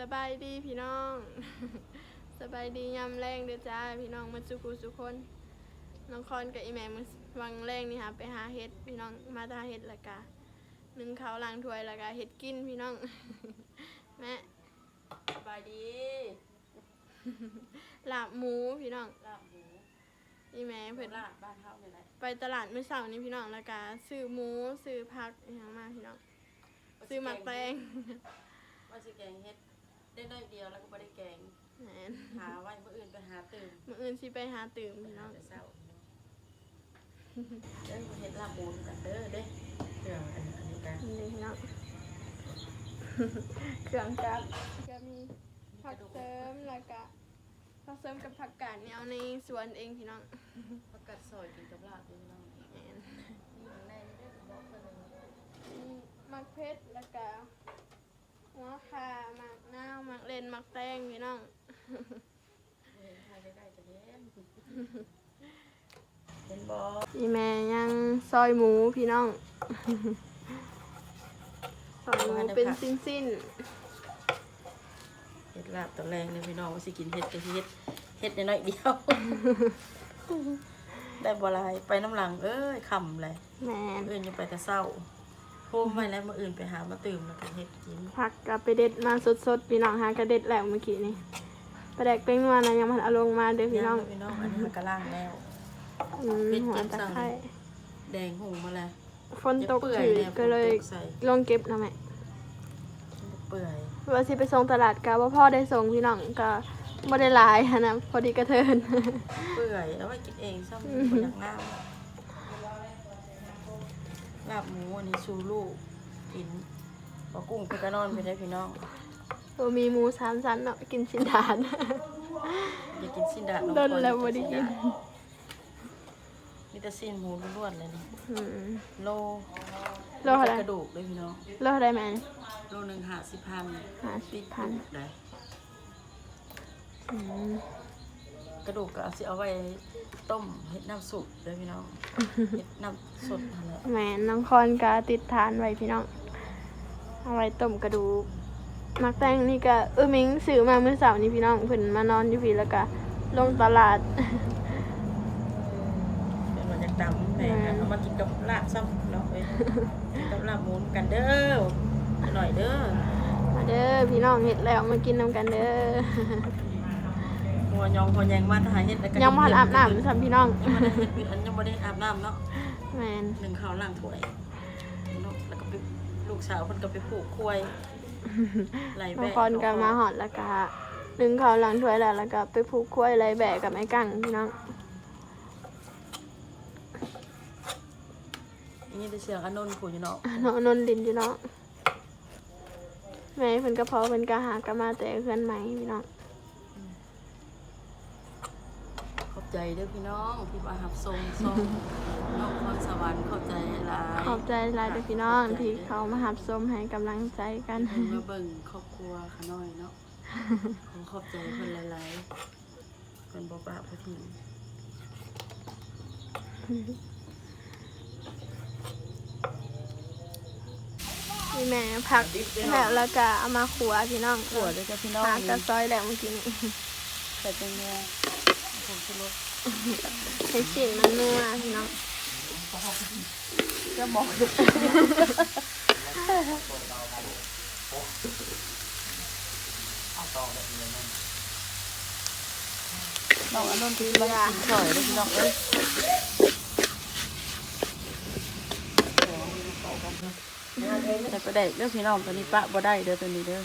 สบายดีพี่น้อง สบายดียามแรงเด้อจ้าพี่น้องมาสุกุสุกคนน้องคอนกับอีแม่มือวังแรงนี่ค่ะไปหาเห็ดพี่น้องมาหาเห็ดและกะนึ่งข้าวล้างถ้วยและกะเห็ดกินพี่น้องแม่สบายดีลาบหมูพี่น้องลาบหมูอีแม่เพื่เพิ่อนนลาดบ้านเฮาเนี่ยแหละไปตลาดมื้อเช้านี้พี่น้องและกะซื้อหมูซื้อผักอหย่างมาพี่น้องซื้อหมักแตงว่าสิแกงเฮ็ด ได้น้อยเดียวแล้วก็บ่ได้แกงแหม่นหาไว้มื้ออื่นไปหาตื่มมื้ออื่นสิไปหาตื่มพี่น้อง แต่เช้าเด้อเฮ็ดลาบหมูกันเด้อเด้เครื่องอันอันนี้กันนี่พี่น้องเครื่องจักรก็มีผักเสริมแล้วก็ผักเสริมกับผักกาดเนี่ยเอาในสวนเองพี่น้องผักกาดซอยกินกับลาบพี่น้องแม่นนี่ข้างในนี่เด้อบอกเพิ่นเลย มีมักเพชรแล้วก็หัวขาหมักนาวห มักเลนหมักแตงพี่น้องเห็นทายใกล้ๆจะเห็นเห็นบ่อีแม่ยังซอยหมูพี่น้องซอยหมูเป็นสิ้นเฮ็ดลาบตอนแรงเลยพี่น้องว่าสิกินเฮ็ดก็เฮ็ดเฮ็ดน้อยๆเดียว ได้บ่หลายไปน้ำหลัง เอ้ยค่ำเลยๆแม่นอื่นยังไปแต่เศร้า โฮมไปแล้วมาอื่นไปหามาตื่มแล้วก็เฮ็ดกินผักก็ไปเด็ดมาสดๆพี่น้องหากระเด็ดแล้วเมื่อกี้นี่ประแดกเป็นวานะยังมันเอาลงมาเด้อพี่น้องพี่น้องอันนี้มันกระล่างแล้วอืมเป็นหัวเก็บตะสั่งไคร้แดงหงมาแล้วฝนตกเปื่อยถือเนี่ยก็เลยฝนตกใส่ลงเก็บนะแม่เปื่อยว่าสิไปส่งตลาดกะว่าพ่อได้ส่งพี่น้องก็บ่ได้หลายหั้นนะพอดีกระเทินเปื่อยเอาไว้กินเองซ้ำอืมบ่อยากน้ำ ลาบหมูอันนี้ชูลูกกินปลากุ้งเพื่อกระนอนไปได้พี่น้องตัวมีหมูสามชั้นเนาะกินชิ้นดาน อย่ากินสิ้นดาดน้องโดนพรแล้วอย่าบ่ได้กิน มีแต่สิ้นหมูล้วนๆเลยนี่อืม โลโลเท่าไหร่ กระดูกด้วยพี่น้องเลิกได้ไหมโลหนึ่งห้าสิบพันห้าสิบพันได้อืมกระดูกก็เอาสิเอาไว้ ต้มเห็ดน้ำสุกเลยพี่น้องเห็ดน้ำสดนั่นแหละแม่น้องคอนก็ติดทานไว้พี่น้องเอาไว้ต้มกระดูกมักแตงนี่ก็เออมิงซื้อมาเมื่อเสาร์นี้พี่น้องเพิ่นมานอนอยู่พี่แล้วก็ลงตลาดเป็นวันจากตำแม่ก็เอามากินกับลาบซ้ำเนาะเอ้ยกินกับลาบหมูกันเด้ออร่อยเด้อมาเด้อพี่น้องเห็ดแล้วมากินนำกันเด้อ หัวยองหัวแยงมาทหารเฮ็ดแล้วก็ยังบ่ทันอาบน้ำซ้ำพี่น้องยังบ่ได้เฮ็ดอันยังบ่ได้อาบน้ำเนาะแมนหนึ่งข้าวล้างถ้วยเนาะแล้วก็ไปลูกสาวเพิ่นก็ไปผูกควายไหลบางแบะคนก็มาหอดแล้วก็ดึงเขาวหลังถ้วยแล้วแล้วก็ไปผูกคุ้ยไรแบะกับไอ้กังพี่น้องนี่ได้เสียงอนนท์ผู้อยู่เนาะเนาะนนดินพี่น้องแม่เพิ่นก็พอเพิ่นก็หากนมาแต่เพื่อนใหม่พี่น้อง ใจเด้อพี่น้องที่มาหับทรงทรงน้องพรสวรรค์ขอบใจหลายขอบใจหลายเด้อพี่น้องที่เขามาหับส้มให้กำลังใจกันเพิ่นมาเบิ่งครอบครัวขาน้อยเนาะขอขอบใจเพิ่นหลายๆเพิ่นบ่ปราบบ่ทิ้งพี่แม่ผักแล้วแล้วก็เอามาขัวพี่น้องขัวด้วยจ้ะพี่น้องหากระซอยแล้วเมื่อกี้นี้ใส่เป็นแม่ผ งชูรสให้กลิ่นมันนัวพี่น้องจะบอกด้วยน้องอนนท์ที่มากินข่อยเด้อพี่น้องเอ้ยใส่ประเด็กเด้อพี่น้องตัวนี้ปะบ่ได้เด้อตัวนี้เด้อ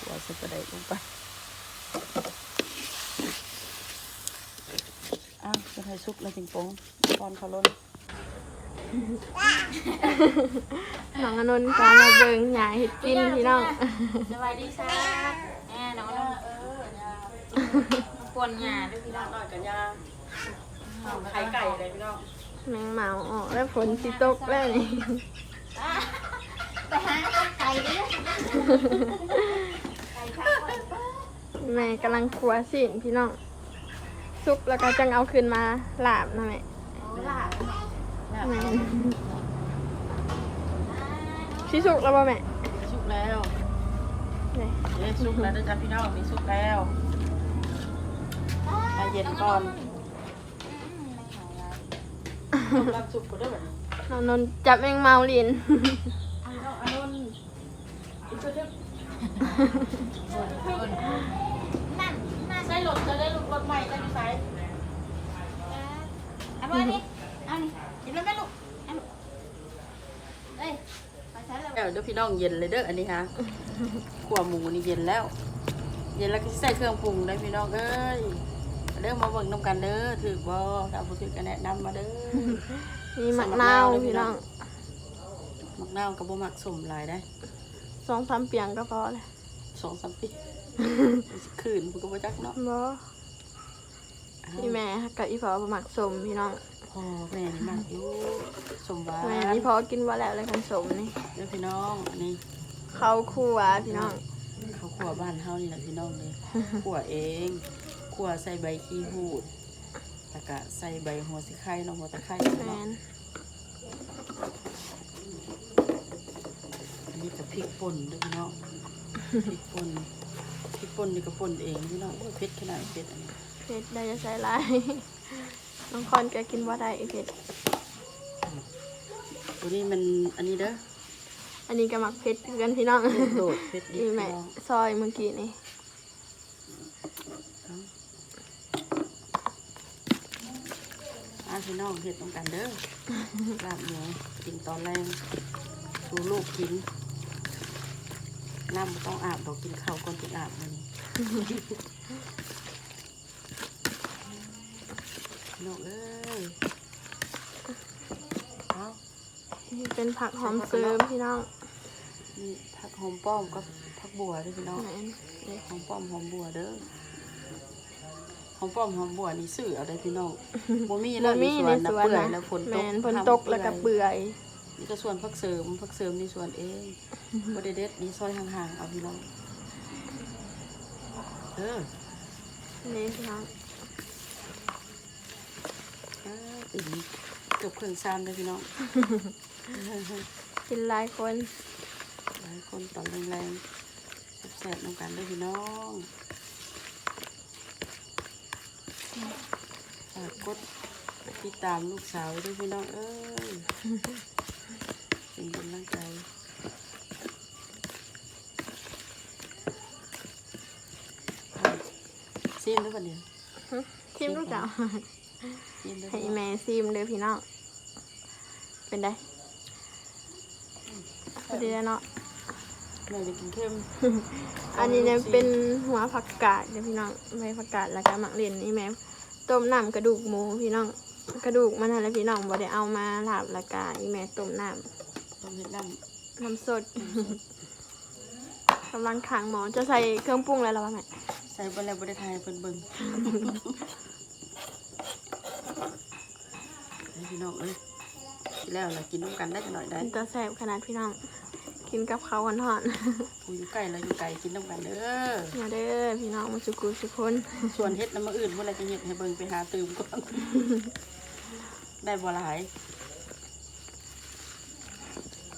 หัวใส่ประเด็กลงไป อ้าวจะให้ซุกแล้วจิงโป้งตอนเขาล้นน้องอนนท์ก็มาเบิ่งหยาเห็ดกินพี่น้องสวัสดีค่ะแม่น้องน้องเออยาปวนหยาด้วยพี่น้องหน่อยกับยาไข่ไก่เลยพี่น้องแมงเมาออกแล้วฝนสิตกแล้วนี่ไปหาไก่ดิไก่ข้าวแม่กำลังครัวสินพี่น้อง ซุปแล้วก็จังเอาขึ้นมาลาบนะแม่โอ้ล่ะแม่ชิสุกแล้วป่ะแม่ชุกแล้วนเลยเอ๊ะสุกแล้วเด้อจ้าพี่น้องมีสุกแล้วใจเย็นก่อนรับสุกก็ได้แบบนี้น้องนนท์จับแมงเมาลินเอาเอาเอานนอีกตัวเดียวใช้รถจะได้รถรถใหม่จะมีไซส์ เอาไปนี่เอานี่กินแล้วไหมลูกเอาลูกเอ้ยไปใช้แล้วเดี๋ยวเดี๋ยวพี่น้องเย็นเลยเด้ออันนี้ฮะขัวหมูนี่เย็นแล้ว เย็นแล้วก็สิใส่เครื่องปรุงได้พี่น้องเอ้ยเด้อมาเบิ่งน้ำกันเด้อถือบ่ถ้าบ่ถือก็แนะนำมาเด้อมีมะนาวพี่น้องมักนาวกับบ่มักสมหลายได้สองสามเปียงก็พอเลยสองสามปีคืนผมก็บ่จักเนาะ บ ออีแม่กับอีพอบ่มักสมพี่น้องพ่อแม่นี่มักอยู่สมหวานแม่อีพอกินว่าแล้วเลยคันสมนี่เด้อพี่น้องอันนี้เขาคู่วาพี่น้องเขาขัวบ้านเฮานี่แหละพี่น้องเลยขัวเองขัวใส่ใบขี้หูดแล้วก็ใส่ใบหัวสิไข่เนาะหัวตะไคร้แมเนาะนอันนี้กับพริกป่นเด้วยพี่น้องพริกป่นพริกป่นนี่ก็ป่นเองพี่น้องโอ้ยเผ็ดขนาดเผ็ดอันนี้เผ็ดได้จะใส่หลายน้องคอนแกกินว่าได้เผ็ดตัวนี้มันอันนี้เด้ออันนี้ก็มักเผ็ดคือกันพี่น้องโดดเผ็ดดิอีพี่แม่น้องซอยเมื่อกี้นี่อาพี่น้องเห็ดต้องกันเด้อลาบหมูกินตอนแรงดูลูกกินน้ำบ่ต้องอาบดอกกินข้าวก่อนกินอาบมัน พี่น้องเอ้ยเอานี่เป็นผักหอมเสริมพี่น้องนี่ผักหอมป้อมกับผักบัวด้วยพี่น้องแมนเด้หอมป้อมหอมบัวเด้อหอมป้อมหอมบัวนี่ซื้อเอาได้พี่น้องบ่มีเลบ่ยมีในสวนเปื่อยนะแล้วฝนแมตกนฝนตกแล้วก็เปื่อย นี่ก็ส่วนพักเสริมพักเสริมนี่ส่วนเองบไดเด็ดนี่ซอยห่างๆเอาพี่น้องเออนี่พี่น้อง อ่าติดเกือบเครื่องซานเลยพี่น้องกินหลายคนหลายคนตอนแรงๆแซ่บๆน้ำกันด้วยพี่น้องฝากกดติดตามลูกสาวไว้ด้วยพี่น้องเอ้ยเป็นกำลังใจซีมด้วยกันเดียวชิมลูกเจ้าซีมด้วย ให้แม่ซิมเด้อพี่น้อง เป็นไดพอดีแล้วเนาะแม่จะกินเข้ม อันนี้เนี่ยเป็นหัวผักกาดเด้อพี่น้องใบผักกาดแล้วก็หมักเลียนนี่แม่ต้มน้ำกระดูกหมูพี่น้อง กระดูกมันอะไรพี่น้องบ่ได้เอามาลาบแล้วก็อีแม่ต้มน้ต้มเห็ดน้ำน้ำสดกำลังขังหมอจะใส่เครื่องปรุงอะไรหรอวะแม่ำใส่ไปแล้วบริทายเพิ่นเบิ่งให้ พี่น้องเอ้ยกินแล้วล่ะกินน้ำกันได้กันหน่อยได้มันจะแซ่บขนาดพี่น้อง กินกับข้าวหอนกูอยู่ใกล้แล้วอยู่ไกลกินน้ำกันเด้อๆมาเด้อพี่น้องมาสุกุสุกคนส่วนเฮ็ดน้ำมาอื่นเมื่อไรจะเฮ็ดให้เบิ่งไปหาตื่มก่อนได้บ่หลาย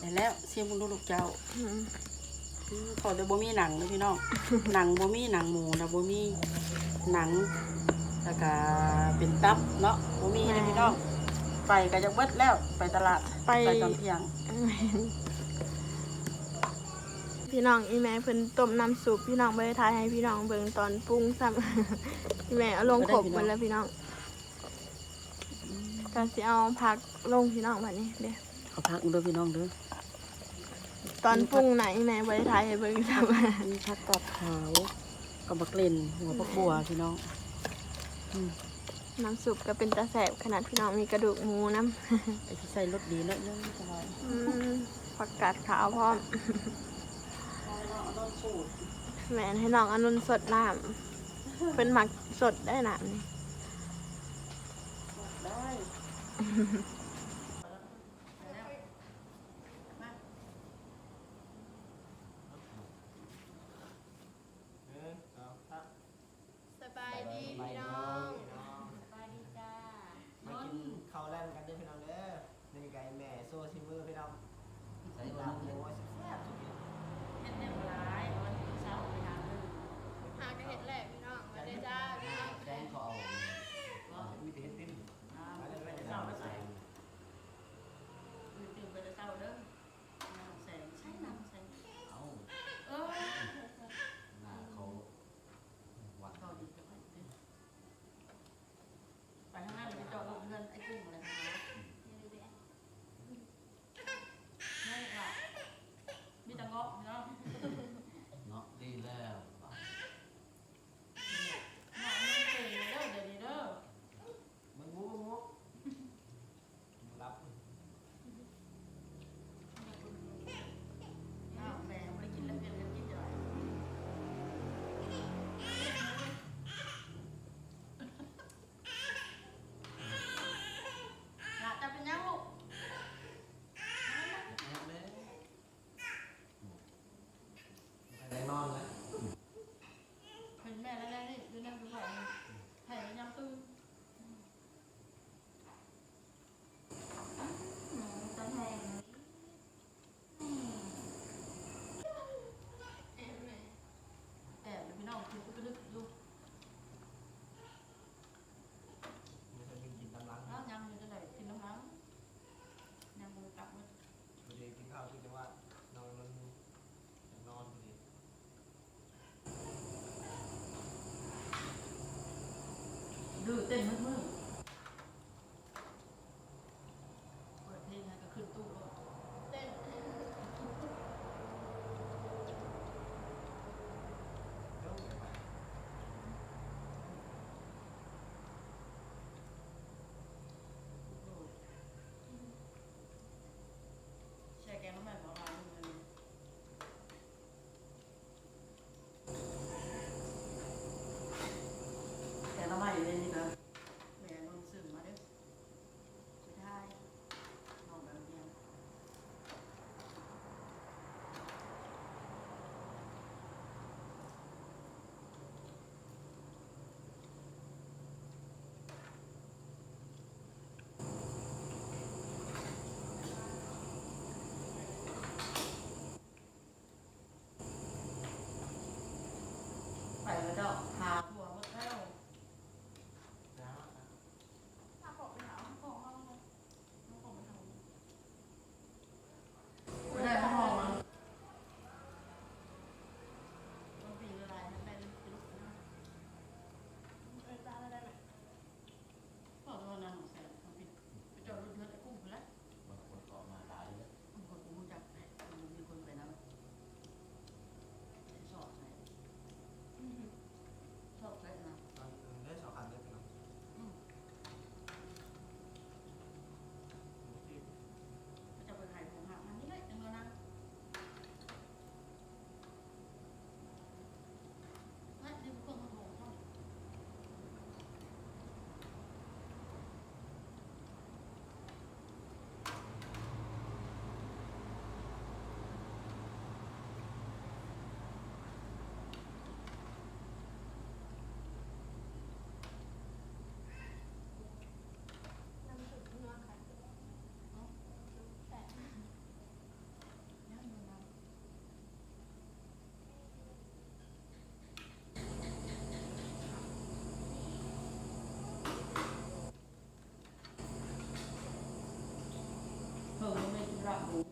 ได้แล้วเสียงมึงดูลูกเจ้าอืมอืมขอแต่บ่มีหนังนะพี่น้องหนังบ่มีหนังหมูนะบ่มีหนังแล้วก็เป็นตับเนาะบ่มีนะพี่น้อง ไปก็จะเบิดแล้วไปตลาดไป ตอนเที่ยงพี่น้องอีแม่เพิ่นต้มน้ำซุปพี่น้องบ่ได้ทายให้พี่น้องเบิ่งตอนปรุงซ้ำ อีแม่เอาลงขบหมดแล้วพี่น้องก็สิเอาผักลงพี่น้องบัดนี้เด้อขอพักเด้อพี่น้องเด้อตอนปรุงไหนะอีแม่บ่ได้ทายให้เบิ่งซ้ำมีผักกาดขาวกับบักเล่นหัวผักบัวพี่น้องอืม น้ำซุปก็เป็นตาแสบขนาดพี่น้องมีกระดูกหมูน้ไอ้ที่ใส่รสดีเนาะยังสบายำอืมผักกาดขาวพร้อมแม่นให้น้องอนุนสดน้ำเป็นหมักสดได้น้ำนี่ ได้ ต้นมืดมืดเปิดเพลงแล้วก็ขึ้นตู้รถ เต้น แช่แกงน้ำมันของเรามันแกงน้ำมันอยู่ในนี้นะแม่นนซึมมาเด้อสุดท้ายน้องแบบเนี้ย ไป trabajo